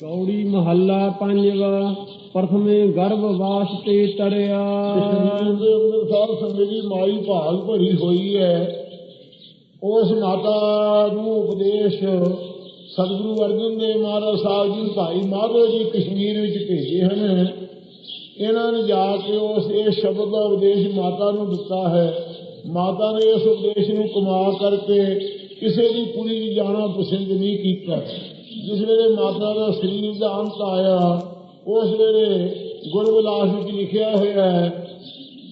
ਕੌੜੀ ਮਹੱਲਾ ਪੰਜਵਾ, ਪ੍ਰਥਮੇ ਗਰਭ ਵਾਸ ਤਰਿਆ ਕਸ਼ਮੀਰ ਦੇ ਅੰਦਰ ਸਾਧ ਸੰਗਤ ਦੀ ਮਾਈ ਭਾਗ ਭਰੀ ਹੋਈ ਹੈ ਉਸ ਮਾਤਾ ਨੂੰ ਉਪਦੇਸ਼, ਸਤਿਗੁਰੂ ਅਰਜਨ ਦੇਵ ਮਹਾਰਾਜ ਸਾਹਿਬ ਜੀ, ਭਾਈ ਮਾਧੋ ਜੀ ਕਸ਼ਮੀਰ ਵਿੱਚ ਭੇਜੇ ਹਨ। ਇਹਨਾਂ ਨੇ ਜਾ ਕੇ ਉਸ ਇਹ ਸ਼ਬਦ ਦਾ ਉਪਦੇਸ਼ ਮਾਤਾ ਨੂੰ ਦਿੱਤਾ ਹੈ। ਮਾਤਾ ਨੇ ਇਸ ਉਪਦੇਸ਼ ਨੂੰ ਕਮਾ ਕਰਕੇ ਕਿਸੇ ਦੀ ਪੁਰੀ ਜਾਣਾ ਪਸੰਦ ਨਹੀਂ ਕੀਤਾ। ਜਿਸ ਵੇਲੇ ਮਾਤਾ ਦਾ ਸਰੀਰ ਦਾ ਅੰਤ ਆਇਆ, ਉਸ ਵੇਲੇ ਗੁਰਬਿਲਾਸ ਵਿੱਚ ਲਿਖਿਆ ਹੋਇਆ ਹੈ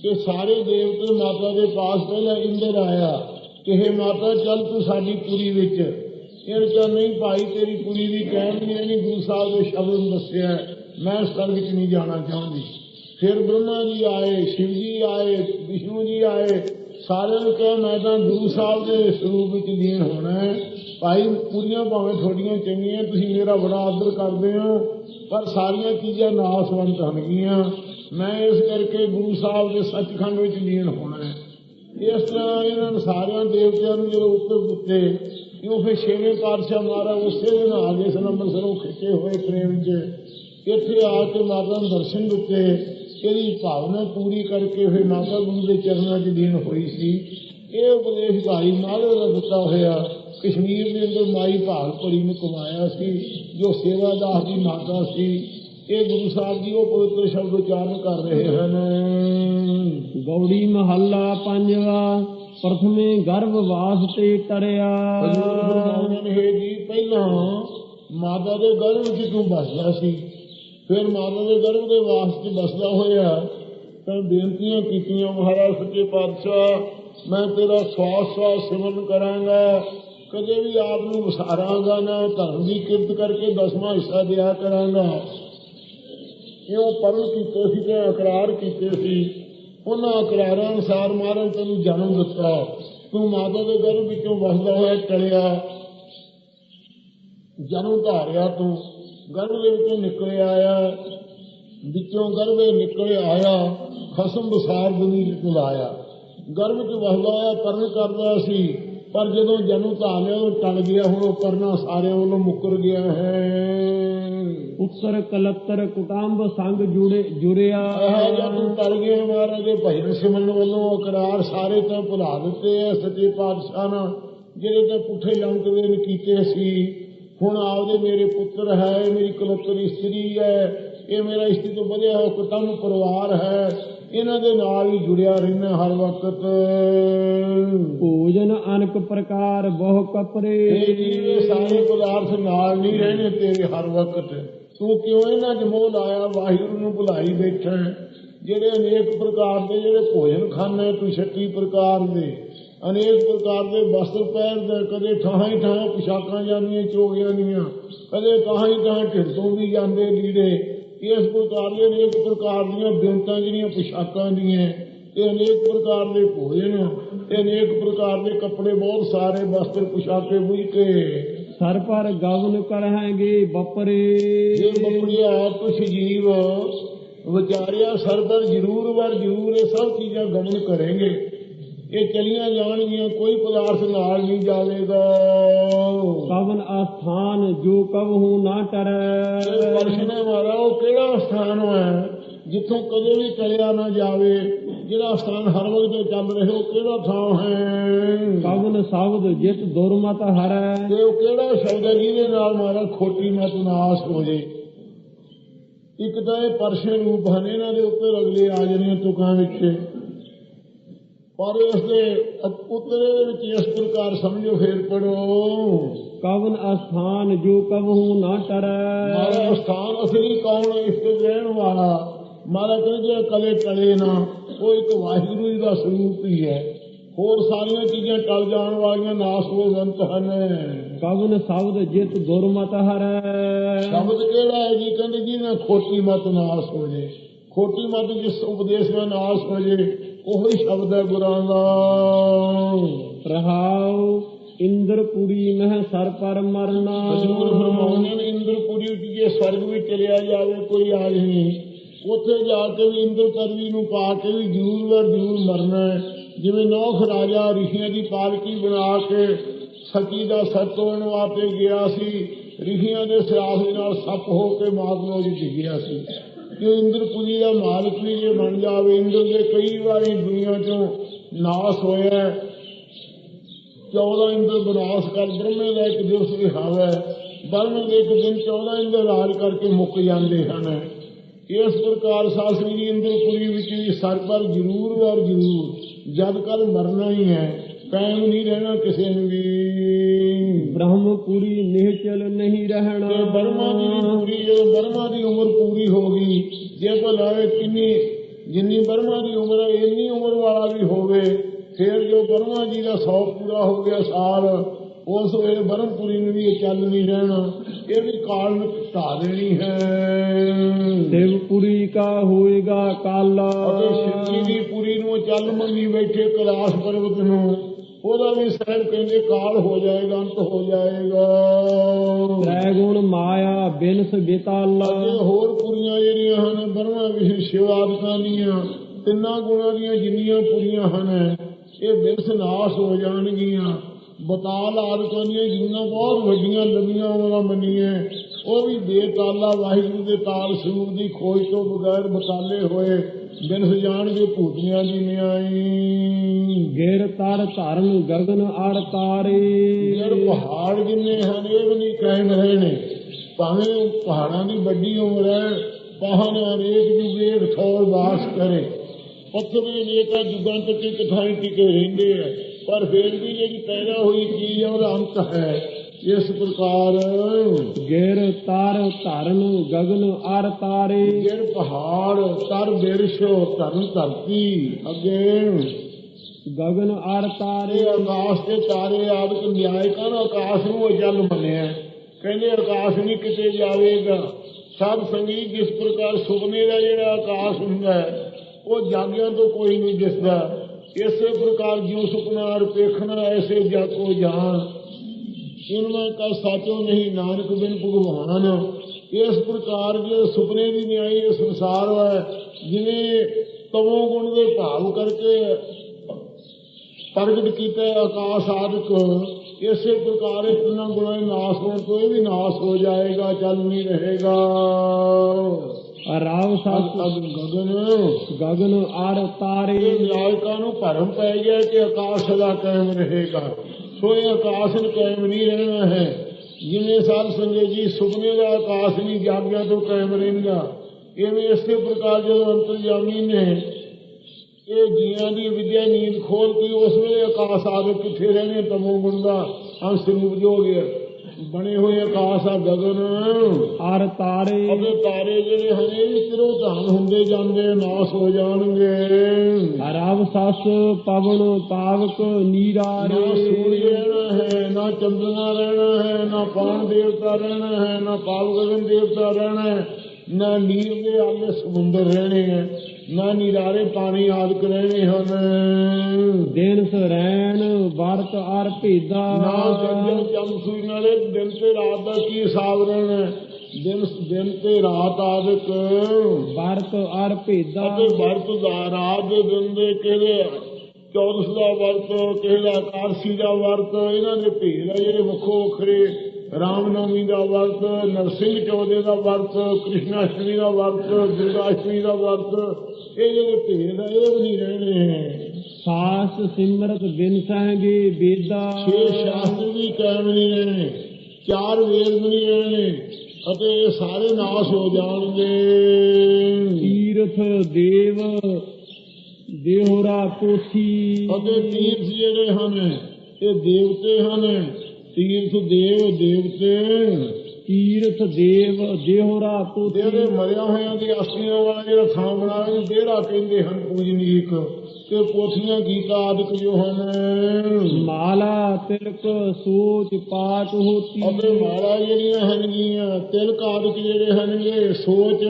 ਕਿ ਸਾਰੇ ਦੇਵਤੇ ਮਾਤਾ ਦੇ ਪਾਸ ਪਹਿਲਾਂ ਇੰਦਰ ਆਇਆ ਕਿ हे ਮਾਤਾ, ਚੱਲ ਤੂੰ ਸਾਡੀ ਪੁਰੀ ਵਿੱਚ। ਇਹ ਕਿਹਾ, ਨਹੀਂ ਭਾਈ, ਤੇਰੀ ਪੁਰੀ ਦੀ ਕਹਿਣ ਨਹੀਂ ਨਹੀਂ ਗੁਰੂ ਸਾਹਿਬ ਦੇ ਸ਼ਬਦ ਨੂੰ ਦੱਸਿਆ ਮੈਂ ਸਵਰਗ ਵਿੱਚ ਨਹੀਂ ਜਾਣਾ ਚਾਹੁੰਦੀ। ਫਿਰ ਬ੍ਰਹਮਾ ਜੀ ਆਏ, ਸ਼ਿਵ ਜੀ ਆਏ, ਵਿਸ਼ਨੂੰ ਜੀ ਆਏ ਸਾਰਿਆਂ ਨੇ ਕਿਹਾ, ਮੈਂ ਤਾਂ ਗੁਰੂ ਸਾਹਿਬ ਦੇ ਸਰੂਪ ਵਿੱਚ ਲੀਨ ਹੋਣਾ ਹੈ। ਭਾਈ, ਪੂਰੀਆਂ ਭਾਵੇਂ ਤੁਹਾਡੀਆਂ ਚੰਗੀਆਂ, ਤੁਸੀਂ ਮੇਰਾ ਬੜਾ ਆਦਰ ਕਰਦੇ ਹੋ, ਪਰ ਸਾਰੀਆਂ ਚੀਜ਼ਾਂ ਨਾਸਵੰਤ ਹਨਗੀਆਂ ਮੈਂ ਇਸ ਕਰਕੇ ਗੁਰੂ ਸਾਹਿਬ ਦੇ ਸੱਚਖੰਡ ਵਿੱਚ ਲੀਨ ਹੋਣਾ ਹੈ। ਇਸ ਤਰ੍ਹਾਂ ਇਹਨਾਂ ਨੇ ਸਾਰਿਆਂ ਦੇਵਤਿਆਂ ਨੂੰ ਜਦੋਂ ਉੱਤਰ ਦਿੱਤੇ ਕਿਉਂ ਫਿਰ ਛੇਵੇਂ ਪਾਤਸ਼ਾਹ ਮਹਾਰਾਜ ਉਸੇ ਦਿਨ ਆ ਗਏ ਸਨ, ਅੰਮ੍ਰਿਤਸਰੋਂ ਖਿੱਚੇ ਹੋਏ ਪ੍ਰੇਮ 'ਚ। ਇੱਥੇ ਆ ਕੇ ਮਾਤਾ ਨੂੰ ਦਰਸ਼ਨ ਦਿੱਤੇ। ਇਹਦੀ ਭਾਵਨਾ ਪੂਰੀ ਕਰਕੇ ਫਿਰ ਮਾਤਾ ਗੁਰੂ ਦੇ ਚਰਨਾਂ 'ਚ ਲੀਨ ਹੋਈ ਸੀ। ਇਹ ਉਪਦੇਸ਼ ਭਾਈ ਮਾਧਵ ਦਾ ਦਿੱਤਾ ਹੋਇਆ। ਕਸ਼ਮੀਰ ਦੇ ਅੰਦਰ ਮਾਈ ਭਾਗ ਭਰੀ ਨੂੰ ਕਮਾਇਆ ਸੀ ਜੋ ਸੇਵਾਦਾਸ ਦੀ ਮਾਤਾ ਸੀ। ਇਹ ਗੁਰੂ ਸਾਹਿਬ ਜੀ ਉਹ ਪਵਿੱਤਰ ਸ਼ਬਦ ਉਚਾਰਨ ਕਰ ਰਹੇ ਹਨ। ਗੌੜੀ ਮਹੱਲਾ ਪੰਜਵਾ ਪ੍ਰਥਮੇ ਗਰਭ ਵਾਸ ਤੇ ਤਰਿਆ ਹਜ਼ੂਰ ਫਰਮਾਉਂਦੇ ਨੇ "ਹੇ ਜੀ ਪਹਿਲਾਂ ਮਾਤਾ ਦੇ ਗਰਭ ਵਿੱਚ ਤੂੰ ਬਸਦਾ ਸੀ। ਫਿਰ ਮਾਤਾ ਦੇ ਗਰਭ ਦੇ ਵਾਸਤੇ ਬਸਦਾ ਹੋਇਆ, ਤਾਂ ਬੇਨਤੀਆਂ ਕੀਤੀਆਂ, ਮਹਾਰਾਜ ਸੱਚੇ ਪਾਤਸ਼ਾਹ, ਮੈਂ ਤੇਰਾ ਸਵਾਸ ਸਵਾਸ ਸਿਮਰਨ ਕਰਾਂਗਾ। ਕਦੇ ਵੀ ਆਪ ਨੂੰ ਵਿਸਾਰਾਂਗਾ ਨਾ, ਧਰਮ ਦੀ ਕਿਰਤ ਕਰਕੇ ਦਸਵਾਂ ਹਿੱਸਾ ਦਿਆ ਕਰਾਂਗਾ। ਇਉਂ ਪਰਨ ਕੀਤੇ ਸੀ ਤੇ ਇਕਰਾਰ ਕੀਤੇ ਸੀ। ਉਹਨਾਂ ਇਕਰਾਰਾਂ ਅਨੁਸਾਰ ਮਹਾਰਾਜ ਤੈਨੂੰ ਜਨਮ ਦਿੱਤਾ। ਤੂੰ ਮਾਤਾ ਦੇ ਗਰਭ ਵਿੱਚੋਂ ਵਸਦਾ ਹੋਇਆ, ਟਲਿਆ। ਜਨਮ ਧਾਰਿਆ ਤੂੰ। ਗਰਭ ਵਿੱਚੋਂ ਨਿਕਲ ਆਇਆ ਵਿੱਚੋਂ ਗਰਭੇ ਨਿਕਲ ਆਇਆ ਖਸਮ ਬਸਾਰ ਦੁਨੀ ਲਾਇਆ ਗਰਭ ਚ ਵਸਦਾ ਹੋਇਆ ਪਰਨ ਕਰਦਾ ਸੀ ਪਰ ਜਦੋਂ ਜਨਮ ਧਾਰਿਆ ਉਹ ਟਲ ਗਿਆ ਹੁਣ ਉਹ ਕਰਨਾ ਸਾਰਿਆਂ ਵੱਲੋਂ ਮੁੱਕਰ ਗਿਆ ਹੈ। ਉੱਤਰ ਕਲਤਰ ਕੁਟੰਬ ਸੰਗ ਜੁੜੇ ਜੁੜਿਆ। ਇਹ ਜਦ ਕਰ ਗਿਆ ਮਹਾਰਾਜ ਦੇ ਭਜਨ ਸਿਮਰਨ ਵੱਲੋਂ ਇਕਰਾਰ ਸਾਰੇ ਤਾਂ ਭੁਲਾ ਦਿੱਤੇ ਐ ਸੱਚੇ ਪਾਤਸ਼ਾਹ ਨੇ ਜਿਹੜੇ ਤਾਂ ਪੁੱਠੇ ਲੰਕਦੇ ਨੇ ਕੀਤੇ ਸੀ। ਹੁਣ ਆਪਦੇ ਮੇਰੇ ਪੁੱਤਰ ਹੈ ਮੇਰੀ ਕਲਤਰ ਇਸਤਰੀ ਹੈ ਇਹ ਮੇਰਾ ਇਸਤਰੀ ਤੋਂ ਵਧਿਆ ਹੋਇਆ ਕੁਟੰਬ ਪਰਿਵਾਰ ਹੈ ਇਹਨਾਂ ਦੇ ਨਾਲ ਹੀ ਜੁੜਿਆ ਰਹਿਣਾ ਹਰ ਵਕਤ। ਭੋਜਨ ਅਨਕ ਪ੍ਰਕਾਰ ਬਹੁ ਕਪਰੇ। ਇਹ ਸਾਰੇ ਪਦਾਰਥ ਨਾਲ ਨਹੀਂ ਰਹਿਣੇ ਤੇਰੇ ਹਰ ਵਕਤ। ਤੂੰ ਕਿਉਂ ਇਹਨਾਂ 'ਚ ਮੋਹ ਲਾਇਆ? ਵਾਹਿਗੁਰੂ ਨੂੰ ਭੁਲਾਈ ਬੈਠਾ? ਜਿਹੜੇ ਅਨੇਕ ਪ੍ਰਕਾਰ ਦੇ ਜਿਹੜੇ ਭੋਜਨ ਖਾਣੇ ਤੂੰ 36 ਪ੍ਰਕਾਰ ਦੇ। ਅਨੇਕ ਪ੍ਰਕਾਰ ਦੇ ਵਸਤਰ ਪਹਿਨਦਾ ਕਦੇ ਥਾਂ ਹੀ ਥਾਂ ਪੁਸ਼ਾਕਾਂ ਜਾਂਦੀਆਂ ਚੋਗੀਆਂ ਦੀਆਂ ਕਦੇ ਥਾਂ ਹੀ ਥਾਂ ਢਿੱਡ ਤੋਂ ਵੀ ਜਾਂਦੇ ਲੀੜੇ ਇਸ ਪ੍ਰਕਾਰ ਦੇ ਅਨੇਕ ਪ੍ਰਕਾਰ ਦੀਆਂ ਬੇਨਤਾਂ ਜਿਹੜੀਆਂ ਪੁਸ਼ਾਕਾਂ ਦੀਆਂ ਇਹ ਅਨੇਕ ਪ੍ਰਕਾਰ ਦੇ ਭੋਜਨ ਤੇ ਅਨੇਕ ਪ੍ਰਕਾਰ ਦੇ ਕੱਪੜੇ ਬਹੁਤ ਸਾਰੇ ਵਸਤਰ ਪੁਸ਼ਾਕੇ ਬੁਝ ਕੇ ਸਰ ਪਰ ਗਵਨ ਕਰਹਾਂਗੇ ਬਪਰੇ ਜੇ ਬਪੜਿਆ ਕੁਛ ਜੀਵ ਵਿਚਾਰਿਆ ਸਰਦਰ ਜ਼ਰੂਰ ਵਰ ਜ਼ਰੂਰ ਇਹ ਸਭ ਚੀਜ਼ਾਂ ਗਮਨ ਕरेंगे ਇਹ ਚਲੀਆਂ ਜਾਣਗੀਆਂ ਕੋਈ ਪਦਾਰਥ ਨਾਲ ਨਹੀਂ ਜਾਵੇਗਾ। ਕਵਨ ਆਸਥਾਨ ਜੋ ਕਬਹੂ ਨਾ ਟਰੈ। ਪ੍ਰਸ਼ਨ ਹੈ ਮਾਰਾ ਉਹ ਕਿਹੜਾ ਸਥਾਨ ਹੈ ਜਿੱਥੋਂ ਕਦੇ ਵੀ ਚਲਿਆ ਨਾ ਜਾਵੇ। ਜਿਹੜਾ ਸਥਾਨ ਹਰ ਵਕਤ ਚੱਲ ਰਹੇ ਉਹ ਕਿਹੜਾ ਥਾਂ ਹੈ? ਕਵਨ ਸ਼ਬਦ ਜਿਤ ਦੁਰਮਤ ਹਰੈ। ਤੇ ਉਹ ਕਿਹੜਾ ਸ਼ਬਦ ਹੈ ਜਿਹਦੇ ਨਾਲ ਮਾਰਾ ਖੋਟੀ ਮਤ ਨਾਸ ਹੋ ਜੇ? ਇੱਕ ਤਾਂ ਇਹ ਪਰਸ਼ੇ ਰੂਪ ਹਨ ਇਹਨਾਂ ਦੇ ਉੱਤੇ ਅਗਲੇ ਆ ਜਾਣੀਆਂ ਤੁਕਾਂ ਵਿੱਚ। ਪਰ ਇਸ ਦੇ ਉੱਤਰੇ ਵਿੱਚ ਇਸ ਪ੍ਰਕਾਰ ਸਮਝੋ ਫੇਰ ਪੜੋ ਕਵਨ ਆਸਥਾਨ ਜੋ ਕਬਹੂ ਨਾ ਟਰੈ। ਮਾਰਾ ਸਥਾਨ ਅਸਲੀ ਕੌਣ ਹੈ ਇਸ ਤੇ ਰਹਿਣ ਵਾਲਾ। ਮਾਰਾ ਕਹਿੰਦੇ ਜੇ ਕਲੇ ਟਲੇ ਨਾ ਉਹ ਇੱਕ ਵਾਹਿਗੁਰੂ ਜੀ ਦਾ ਸਰੂਪ ਹੀ ਹੈ। ਹੋਰ ਸਾਰੀਆਂ ਚੀਜ਼ਾਂ ਟਲ ਜਾਣ ਵਾਲੀਆਂ ਨਾਸ ਹੋ ਜੰਤ ਹਨ। ਕਵਨ ਸ਼ਬਦ ਜਿਤ ਦੁਰਮਤ ਹਰੈ। ਸ਼ਬਦ ਕਿਹੜਾ ਹੈ ਜੀ? ਕਹਿੰਦੇ ਜੀ ਨਾ ਖੋਟੀ ਮਤ ਨਾਸ ਹੋ ਜੇ। ਖੋਟੀ ਮਤ ਜਿਸ ਉਪਦੇਸ਼ ਨਾਲ ਨਾਸ ਹੋ ਜੇ ਉਹੀ ਸ਼ਬਦ ਹੈ ਗੁਰਾਂ ਦਾ। ਰਹਾਉ ਇੰਦਰਪੁਰੀ ਮਹਿ ਸਰ ਪਰ ਮਰਨਾ। ਹਜ਼ੂਰ ਫਰਮਾਉਂਦੇ ਨੇ ਇੰਦਰਪੁਰੀ ਜੇ ਸਵਰਗ ਵਿੱਚ ਚਲਿਆ ਜਾਵੇ ਕੋਈ ਆ ਨਹੀਂ ਉੱਥੇ ਜਾ ਕੇ ਵੀ ਇੰਦਰ ਪਦਵੀ ਨੂੰ ਪਾ ਕੇ ਵੀ ਜ਼ਰੂਰ ਵਰ ਜ਼ਰੂਰ ਮਰਨਾ ਜਿਵੇਂ ਨੌਖ ਰਾਜਾ ਰਿਸ਼ੀਆਂ ਦੀ ਪਾਲਕੀ ਬਣਾ ਕੇ ਸਤੀ ਦਾ ਤੋੜਨ ਵਾਸਤੇ ਗਿਆ ਸੀ ਰਿਸ਼ੀਆਂ ਦੇ ਸਿਆਸ ਨਾਲ ਸੱਪ ਹੋ ਕੇ ਮਾਤਮੋ ਜੀ ਡਿੱਗਿਆ ਸੀ। ਕਿ ਇੰਦਰਪੁਰੀ ਦਾ ਮਾਲਕ ਵੀ ਜੇ ਬਣ ਜਾਵੇ, ਇੰਦਰ ਦੇ ਕਈ ਵਾਰੀ ਦੁਨੀਆ ਚੋਂ ਨਾਸ ਹੋਇਆ 14 ਇੰਦਰ ਵਿਨਾਸ਼ ਕਰ, ਬ੍ਰਹਮੇ ਦਾ ਇੱਕ ਦਿਵਸ ਵਿਹਾਵੇ ਬ੍ਰਹਮੇ ਦੇ ਇੱਕ ਦਿਨ 14 ਇੰਦਰ ਰਾਜ ਕਰਕੇ ਮੁੱਕ ਜਾਂਦੇ ਹਨ। ਇਸ ਪ੍ਰਕਾਰ ਸਾਸਰੀ ਜੀ ਇੰਦਰਪੁਰੀ ਵਿੱਚ ਵੀ ਸਰ ਜ਼ਰੂਰ ਔਰ ਜ਼ਰੂਰ, ਜਦ ਕੱਲ ਮਰਨਾ ਹੀ ਹੈ ਕਾਇਮ ਨਹੀਂ ਰਹਿਣਾ ਕਿਸੇ ਨੂੰ ਵੀ। ਬ੍ਰਹਮਪੁਰੀ ਨਿਹਚਲ ਨਹੀਂ ਰਹਿਣਾ। ਬਰਮਾ ਦੀ ਪੂਰੀ ਜਦੋਂ ਬਰਮਾ ਦੀ ਉਮਰ ਪੂਰੀ ਹੋ ਗਈ ਜੇ ਕੋਈ ਲਾਵੇ ਕਿੰਨੀ ਜਿੰਨੀ ਬਰਮਾ ਦੀ ਉਮਰ ਹੈ ਇੰਨੀ ਉਮਰ ਵਾਲਾ ਵੀ ਹੋਵੇ ਫਿਰ ਜੋ ਬਰਮਾ ਜੀ ਦਾ 100 ਪੂਰਾ ਹੋ ਗਿਆ ਸਾਲ ਉਸ ਵੇਲੇ ਬਰਮਪੁਰੀ ਨੂੰ ਵੀ ਇਹ ਚੱਲ ਨਹੀਂ ਰਹਿਣਾ ਇਹ ਵੀ ਕਾਲ ਨੂੰ ਢਾ ਦੇਣੀ ਹੈ। ਦੇਵਪੁਰੀ ਕਾ ਹੋਏਗਾ ਕਾਲਾ। ਅਤੇ ਸ਼ਿਵਜੀ ਦੀ ਪੁਰੀ ਨੂੰ ਚੱਲ ਮੰਗੀ ਬੈਠੇ ਕਲਾਸ਼ ਪਰਬਤ ਨੂੰ। ਉਹਦਾ ਵੀ ਸਾਹਿਬ ਕਹਿੰਦੇ ਕਾਲ ਹੋ ਜਾਏਗਾ ਅੰਤ ਹੋ ਜਾਏਗਾ। ਤ੍ਰੈ ਗੁਣ ਮਾਇਆ ਬਿਨਸ ਬਿਤਾਲਾ। ਹੋਰ ਪੁਰੀਆਂ ਜਿਹੜੀਆਂ ਹਨ ਬਰਮਾ ਵਿਸ਼ੇ ਸ਼ਿਵਾਦਕਾਂ ਦੀਆਂ ਤਿੰਨਾਂ ਗੁਣਾਂ ਦੀਆਂ ਜਿੰਨੀਆਂ ਪੁਰੀਆਂ ਹਨ ਇਹ ਬਿਰਸ ਨਾਸ਼ ਹੋ ਜਾਣਗੀਆਂ। ਬਤਾਲ ਆਦਿਕਾਂ ਦੀਆਂ ਜਿੰਨਾਂ ਬਹੁਤ ਵੱਡੀਆਂ ਲੰਮੀਆਂ ਉਮਰਾਂ ਮੰਨੀਆਂ ਉਹ ਵੀ ਬੇਤਾਲਾ ਵਾਹਿਗੁਰੂ ਦੇ ਤਾਲ ਸਰੂਪ ਦੀ ਖੋਜ ਤੋਂ ਬਗੈਰ ਬਤਾਲੇ ਹੋਏ ਬਿਰਸ ਜਾਣਗੇ ਭੂਤੀਆਂ ਦੀ ਨਿਆਈ ਗਿਰ ਤਰ ਧਰਨ ਗਗਨ ਅਰ ਤਾਰੇ। ਯਾਰ ਪਹਾੜ ਜਿੰਨੇ ਹਨ ਇਹ ਵੀ ਨਹੀਂ ਕਾਇਮ ਰਹਿਣੇ ਭਾਵੇਂ ਉਹ ਪਹਾੜਾਂ ਦੀ ਵੱਡੀ ਉਮਰ ਹੈ ਪਹਾੜ ਅਨੇਕ ਜੁਗੇ ਠੌਰ ਵਾਸ ਕਰੇ। ਪੱਥਰ ਵੀ ਅਨੇਕਾਂ ਜੁਗਾਂ ਤੱਕ ਇੱਕ ਥਾਂ ਹੀ ਟਿਕੇ ਰਹਿੰਦੇ ਆ। ਪਰ ਫਿਰ ਵੀ ਜਿਹੜੀ ਪੈਦਾ ਹੋਈ ਚੀਜ਼ ਹੈ ਉਹਦਾ ਅੰਤ ਹੈ। ਇਸ ਪ੍ਰਕਾਰ ਗਿਰ ਤਰ ਧਰਨ ਗਗਨ ਅਰ ਤਾਰੇ। ਗਿਰ ਪਹਾੜ ਤਰ ਬਿਰਸ਼ ਧਰਨ ਧਰਤੀ ਅੱਗੇ। ਗਗਨ ਅਰ ਤਾਰੇ। ਆਕਾਸ਼ ਦੇ ਤਾਰੇ ਆਦਿਕ ਨਿਆਇ ਕਰਨ ਆਕਾਸ਼ ਨੂੰ ਅਜਲ ਮੰਨਿਆ? ਕਹਿੰਦੇ ਆਕਾਸ਼ ਨਹੀਂ ਕਿਤੇ ਜਾਵੇਗਾ। ਸਭ ਸੰਗੀਤ ਜਿਸ ਪ੍ਰਕਾਰ ਸੁਪਨੇ ਦਾ ਜਿਹੜਾ ਆਕਾਸ਼ ਹੁੰਦਾ ਹੈ ਉਹ ਜਾਗਿਆਂ ਤੋਂ ਕੋਈ ਨਹੀਂ ਦਿਸਦਾ। ਇਸੇ ਪ੍ਰਕਾਰ ਜਿਉ ਸੁਪਨਾ ਰਪੇਖਣਾ ਐਸੇ ਜਾਕੋ ਜਾਣ ਇਨਮਾ ਕਾ ਸਾਚੋ ਨਹੀਂ ਨਾਨਕ ਬਿਨ ਭਗਵਾਨ। ਇਸ ਪ੍ਰਕਾਰ ਜੇ ਸੁਪਨੇ ਦੀ ਨਿਆਈ ਇਹ ਸੰਸਾਰ ਹੈ ਜਿਵੇਂ ਤਮੋ ਗੁਣ ਦੇ ਭਾਵ ਕਰਕੇ ਪ੍ਰਗਟ ਕੀਤਾ ਆਕਾਸ਼ ਆਦਿਕ। ਇਸੇ ਪ੍ਰਕਾਰ ਇਹ ਤਿੰਨਾਂ ਗੁਣਾਂ ਦੇ ਨਾਸ ਹੋਣ ਤੋਂ ਇਹ ਵੀ ਨਾਸ ਹੋ ਜਾਏਗਾ ਚੱਲ ਨਹੀਂ ਰਹੇਗਾ। ਸਤ ਅਗ ਗਗਨ। ਗਗਨ ਅਰ ਤਾਰੇ। ਨਿਆਇਕਾਂ ਨੂੰ ਭਰਮ ਪੈ ਗਿਆ ਕਿ ਆਕਾਸ਼ ਸਦਾ ਕਾਇਮ ਰਹੇਗਾ। ਸੋ ਆਕਾਸ਼ ਨੂੰ ਕਾਇਮ ਨਹੀਂ ਰਹਿਣਾ ਹੈ। ਜਿਵੇਂ ਸਾਧ ਸੰਗਤ ਜੀ ਸੁਪਨੇ ਦਾ ਆਕਾਸ਼ ਨਹੀਂ, ਜਾਗਿਆ ਤੋਂ ਕਾਇਮ ਰਹਿੰਦਾ ਇਵੇਂ ਇਸੇ ਪ੍ਰਕਾਰ ਜਦੋਂ ਅੰਤਰਜਾਮੀ ਨੇ ਇਹ ਜੀਆਂ ਦੀ ਵਿਦਿਆ ਨੀਂਦ ਖੋਲ ਕੇ ਉਸ ਵੇਲੇ ਆਕਾਸ਼ ਆਦਿ ਕਿੱਥੇ ਰਹਿਣੇ, ਤਮੋ ਗੁਣ ਦਾ ਅੰਸ਼ ਰੂਪ ਜੋ ਗਿਆ। ਬਣੇ ਹੋਏ ਆਕਾਸ਼ ਆ ਗਗਨ। ਅਰ ਤਾਰੇ। ਅਗੇ ਤਾਰੇ ਜਿਹੜੇ ਹਨ ਸਿਰੋਂ ਧਾਨ ਹੁੰਦੇ ਜਾਂਦੇ ਨਾਸ ਹੋ ਜਾਣਗੇ। ਰਵ ਸਸ ਪਵਨ ਪਾਵਕ ਨਾ ਨੀਰਾਰੇ ਸੂਰਜ ਰਹਿਣਾ ਹੈ ਨਾ ਚੰਦਰਮਾ ਰਹਿਣਾ ਹੈ ਨਾ ਪਾਣ ਦੇਵਤਾ ਰਹਿਣਾ ਹੈ ਨਾ ਪਾਲ ਗਗਨ ਦੇਵਤਾ ਰਹਿਣਾ ਹੈ ਨਾ ਨੀਰ ਦੇ ਆਲੇ ਸਮੁੰਦਰ ਰਹਿਣੇ ਹੈ। ਨਾ ਨੀਰਾਰੇ ਪਾਣੀ ਆਦਿਕ ਰਹਿਣੇ ਹਨ। ਦਿਨ ਸਰੈਣ ਵਰਤ ਅਰ ਭੇਦਾ। ਨਾ ਚੰਦਨ ਚੰਦ ਸੂਰਜ ਨਾਲੇ ਦਿਨ ਤੇ ਰਾਤ ਦਾ ਕੀ ਹਿਸਾਬ ਰਹਿਣਾ? ਦਿਨ ਦਿਨ ਤੇ ਰਾਤ ਆਦਿਕ। ਵਰਤ ਅਰ ਭੇਦਾ। ਅਤੇ ਵਰਤ ਦਾ ਰਾਤ ਦੇ ਦਿਨ ਦੇ ਕਿਹਦੇ ਚੌਦਸ ਦਾ ਵਰਤ ਦਾ? ਕਾਰਸੀ ਦਾ ਵਰਤ ਇਹਨਾਂ ਦੇ ਭੇਦ ਆ ਜਿਹੜੇ ਵੱਖੋ ਵੱਖਰੇ। ਰਾਮਨਵਮੀ ਦਾ ਵਰਤ ਨਰਸਿੰਘ ਚੌਦੇ ਦਾ ਵਰਤ ਕ੍ਰਿਸ਼ਨਾਸ਼ਟਮੀ ਦਾ ਵਰਤ ਦੁਰਗਾਸ਼ਟਮੀ ਦਾ ਵਰਤ। ਇਹ ਜਿਹੜੇ ਭੇਦ ਆ ਇਹ ਵੀ ਨਹੀਂ ਰਹਿਣੇ ਸਾਸ ਸਿਮਰਤ ਬਿਨ ਸਹਿਗੇ ਬੇਦਾ। ਛੇ ਸ਼ਾਸਤਰ ਵੀ ਕਾਇਮ ਨਹੀਂ ਰਹਿਣੇ ਚਾਰ ਵੇਦ ਵੀ ਨਹੀਂ ਰਹਿਣੇ ਅਤੇ ਇਹ ਸਾਰੇ ਨਾਸ਼ ਹੋ ਜਾਣਗੇ। ਤੀਰਥ ਦੇਵ ਦੇਹੋਰਾ ਕੋਠੀ। ਅਤੇ ਤੀਰਥ ਜਿਹੜੇ ਹਨ ਇਹ ਦੇਵਤੇ ਹਨ। ਤੀਰਥ ਦੇਵ ਦੇਵਤੇ। ਤੀਰਥ ਦੇਵ ਦੇਹੋਰਾ ਕੋਠੀ ਜਿਹੜੇ ਮਰਿਆ ਹੋਇਆਂ ਦੀ ਅਸਲੀਆਂ ਵਾਲਾ ਜਿਹੜਾ ਥਾਂ ਬਣਾਇਆ ਡੇਰਾ ਕਹਿੰਦੇ ਹਨ ਪੂਜਨੀਕ। ਤੇ ਪੋਥੀਆਂ ਗੀਤਾ ਆਦਿਕ ਜੋ ਹਨ। ਮਾਲਾ ਤਿਲਕ ਸੋਚ ਪਾਟ ਹੋਤੀ। ਅਤੇ ਮਾਲਾ ਜਿਹੜੀਆਂ ਹਨਗੀਆਂ ਤਿਲਕ ਆਦਿਕ ਜਿਹੜੇ ਹਨਗੇ ਸੋਚ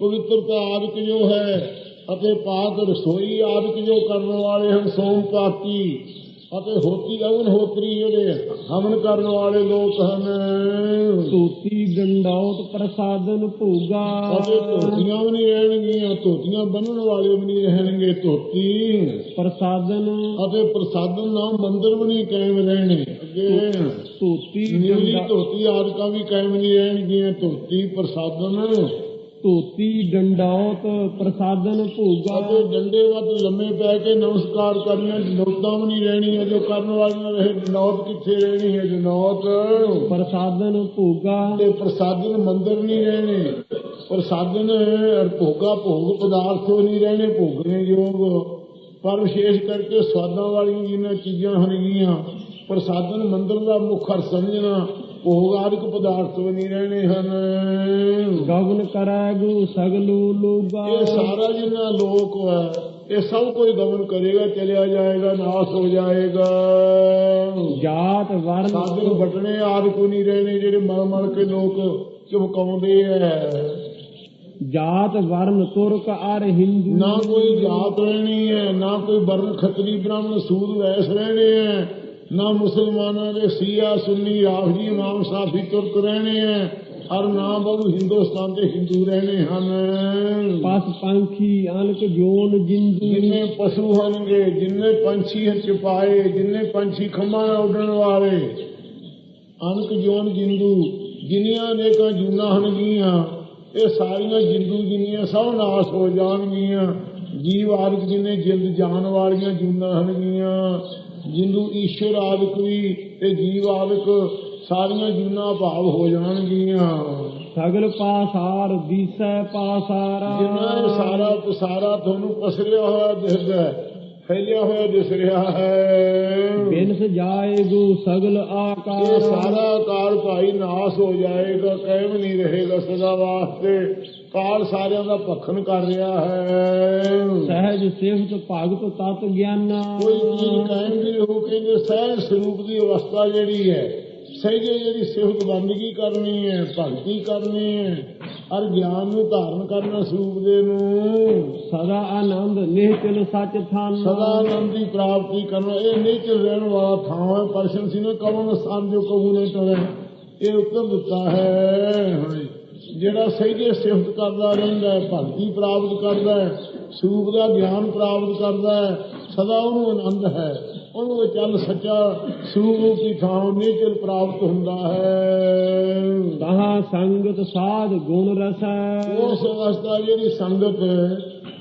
ਪਵਿੱਤਰਤਾ ਆਦਿਕ ਜੋ ਹੈ ਅਤੇ ਪਾਕ ਰਸੋਈ ਆਦਿਕ ਜੋ ਕਰਨ ਵਾਲੇ ਹਨ ਸੋਮ ਪਾਤੀ। ਅਤੇ ਹੋਤੀ ਅਗਨ ਹੋਤਰੀ ਜਿਹੜੇ ਹਵਨ ਕਰਨ ਵਾਲੇ ਲੋਕ ਹਨ। ਧੋਤੀ ਗੰਡੌਤ ਪ੍ਰਸਾਦਨ ਭੋਗਾ। ਅਤੇ ਧੋਤੀਆਂ ਵੀ ਨਹੀਂ ਰਹਿਣਗੀਆਂ ਧੋਤੀਆਂ ਬੰਨਣ ਵਾਲੇ ਵੀ ਨਹੀਂ ਰਹਿਣਗੇ ਧੋਤੀ। ਪ੍ਰਸਾਦਨ ਅਤੇ ਪ੍ਰਸਾਦਨ ਨਾਮ ਮੰਦਰ ਵੀ ਨਹੀਂ ਕਾਇਮ ਰਹਿਣੇ। ਕਰਕੇ ਧੋਤੀ ਨੀਲੀ ਧੋਤੀ ਆਦਿਕਾਂ ਵੀ ਕਾਇਮ ਨਹੀਂ ਰਹਿਣਗੀਆਂ ਧੋਤੀ ਪ੍ਰਸਾਦਨ। ਧੋਤੀ ਡੰਡੌਤ ਪ੍ਰਸਾਦਨ ਭੋਗਾ। ਅਤੇ ਡੰਡੇ ਵੱਧ ਲੰਮੇ ਪੈ ਕੇ ਨਮਸਕਾਰ ਕਰਨੀਆਂ ਜਨੌਤਾਂ ਵੀ ਨਹੀਂ ਰਹਿਣੀਆਂ ਜੋ ਕਰਨ ਵਾਲੀਆਂ ਰਹੇ ਜਨੌਤ ਕਿੱਥੇ ਰਹਿਣੀ ਹੈ ਜਨੌਤ ਪ੍ਰਸਾਦਨ ਭੋਗਾ। ਤੇ ਪ੍ਰਸਾਦਨ ਮੰਦਰ ਨਹੀਂ ਰਹਿਣੇ। ਪ੍ਰਸਾਦਨ ਭੋਗਾ ਭੋਗ ਪਦਾਰਥ ਨਹੀਂ ਰਹਿਣੇ ਭੋਗਣੇ ਯੋਗ। ਪਰ ਵਿਸ਼ੇਸ਼ ਕਰਕੇ ਸਵਾਦਾਂ ਵਾਲੀਆਂ ਜਿਨ੍ਹਾਂ ਚੀਜ਼ਾਂ ਹਨਗੀਆਂ ਪ੍ਰਸਾਦਨ ਮੰਦਰ ਦਾ ਮੁੱਖ ਅਰਥ ਸਮਝਣਾ ਭੋਗ ਆਦਿਕ ਪਦਾਰਥ ਵੀ ਨਹੀਂ ਰਹਿਣੇ ਹਨ। ਗਗਨ ਕਰੈ ਗੁ ਸਗਲੂ ਲੋਗਾ। ਇਹ ਸਾਰਾ ਜਿੰਨਾ ਲੋਕ ਹੈ ਇਹ ਸਭ ਕੋਈ ਗਮਨ ਕਰੇਗਾ ਚਲਿਆ ਜਾਏਗਾ ਨਾਸ ਹੋ ਜਾਏਗਾ। ਜਾਤ ਵਰਨ ਸਾਧਨ ਬਟਣੇ ਆਦਿ ਕੋ ਨਹੀਂ ਰਹਿਣੇ ਜਿਹੜੇ ਮਰ ਮਰ ਕੇ ਲੋਕ ਚਮਕਾਉਂਦੇ ਐ। ਜਾਤ ਵਰਨ ਤੁਰਕ ਅਰ ਹਿੰਦੂ। ਨਾ ਕੋਈ ਜਾਤ ਰਹਿਣੀ ਹੈ ਨਾ ਕੋਈ ਵਰਨ ਖੱਤਰੀ ਬ੍ਰਾਹਮਣ ਸੂਦ ਵੈਸ ਰਹਿਣੇ ਹੈ ਨਾ ਮੁਸਲਮਾਨਾਂ ਦੇ ਸੀਆ ਸੁੰਨੀ ਰਾਫਜੀ ਇਮਾਮ ਸਾਫੀ ਤੁਰਕ ਰਹਿਣੇ ਹੈ ਔਰ ਨਾ ਬਹੁ ਹਿੰਦੁਸਤਾਨ ਦੇ ਹਿੰਦੂ ਰਹਿਣੇ ਹਨ। ਪਸ ਪੰਖੀ ਅਨਕ ਜੋਨ ਜਿੰਦੂ। ਜਿੰਨੇ ਪਸ਼ੂ ਹਨਗੇ ਜਿੰਨੇ ਪੰਛੀ ਹਨ ਚਪਾਏ ਜਿੰਨੇ ਪੰਛੀ ਖੰਮਾਂ ਨਾਲ ਉੱਡਣ ਵਾਲੇ ਅਨਕ ਜੋਨ ਜਿੰਦੂ ਜਿੰਨੀਆਂ ਅਨੇਕਾਂ ਜੂਨਾਂ ਹਨਗੀਆਂ ਇਹ ਸਾਰੀਆਂ ਜਿੰਦੂ ਜਿੰਨੀਆਂ ਸਭ ਨਾਸ ਹੋ ਜਾਣਗੀਆਂ। ਜੀਵ ਆਦਿਕ ਜਿੰਨੇ ਜਿੰਦ ਜਾਣ ਵਾਲੀਆਂ ਜੂਨਾਂ ਹਨਗੀਆਂ ਜਿੰਦੂ ਈਸ਼ਵਰ ਆਦਿਕ ਵੀ ਤੇ ਜੀਵ ਆਦਿਕ ਸਾਰੀਆਂ ਜੂਨਾਂ ਭਾਵ ਹੋ ਜਾਣਗੀਆਂ। ਸਗਲ ਪਾਸਾਰ ਦੀਸੈ ਪਾਸਾਰਾ। ਜਿੰਨਾ ਇਹ ਸਾਰਾ ਪਸਾਰਾ ਤੁਹਾਨੂੰ ਪਸਰਿਆ ਹੋਇਆ ਦਿਸਦਾ ਫੈਲਿਆ ਹੋਇਆ ਦਿਸ ਰਿਹਾ ਹੈ। ਬਿਨਸ ਜਾਏ ਗੁ ਸਗਲ ਇਹ ਆਕਾਰ ਸਾਰਾ ਕਾਲ ਭਾਈ ਨਾਸ ਹੋ ਜਾਏਗਾ ਕਾਇਮ ਨਹੀਂ ਰਹੇਗਾ ਸਦਾ ਵਾਸਤੇ। ਕਾਲ ਸਾਰਿਆਂ ਦਾ ਭਖਣ ਕਰ ਰਿਹਾ ਹੈ। ਸਹਿਜ ਸਿਫਤ ਭਗਤ ਤਤ ਗਿਆਨਾ। ਕੋਈ ਕਾਇਮ ਨਹੀਂ ਰਹੂ ਕਹਿੰਦੇ ਸਹਿਜ ਸਰੂਪ ਦੀ ਅਵਸਥਾ ਜਿਹੜੀ ਹੈ ਸਹਿਜੇ ਜਿਹੜੀ ਸਿਫਤ ਬੰਦਗੀ ਕਰਨੀ ਹੈ ਭਗਤੀ ਕਰਨੀ ਹੈ ਅਰ ਗਿਆਨ ਨੂੰ ਧਾਰਨ ਕਰਨਾ ਸਰੂਪ ਦੇ ਨੂੰ। ਸਦਾ ਆਨੰਦ ਨਿਹਚਲ ਸੱਚ ਥਾਨ ਸਦਾ ਆਨੰਦ ਦੀ ਪ੍ਰਾਪਤੀ ਕਰਨਾ ਇਹ ਨੇਚਰ ਰਹਿਣ ਵਾਲਾ ਥਾਂ ਹੈ ਪਰਸ਼ਨ ਸੀ ਨੇ ਕਵਨ ਸਥਾਨ ਜੋ ਕਹੂ ਨਹੀਂ ਤਰੇ ਇਹ ਉੱਤਰ ਦਿੱਤਾ ਹੈ। ਹਾਂਜੀ। ਜਿਹੜਾ ਸਹਿਜੇ ਸਿਫਤ ਕਰਦਾ ਰਹਿੰਦਾ ਹੈ ਭਗਤੀ ਪ੍ਰਾਪਤ ਕਰਦਾ ਹੈ ਸਰੂਪ ਦਾ ਗਿਆਨ ਪ੍ਰਾਪਤ ਕਰਦਾ ਹੈ ਸਦਾ ਉਹਨੂੰ ਆਨੰਦ ਹੈ। ਉਹਨੂੰ ਇਹ ਚੱਲ ਸੱਚਾ ਸਰੂਪ ਰੂਪੀ ਥਾਂ ਨੇਚਰ ਪ੍ਰਾਪਤ ਹੁੰਦਾ ਹੈ। ਤਹਾਂ ਸੰਗਤ ਸਾਧ ਗੁਣ ਰਸੈ। ਉਸ ਅਵਸਥਾ ਜਿਹੜੀ ਸੰਗਤ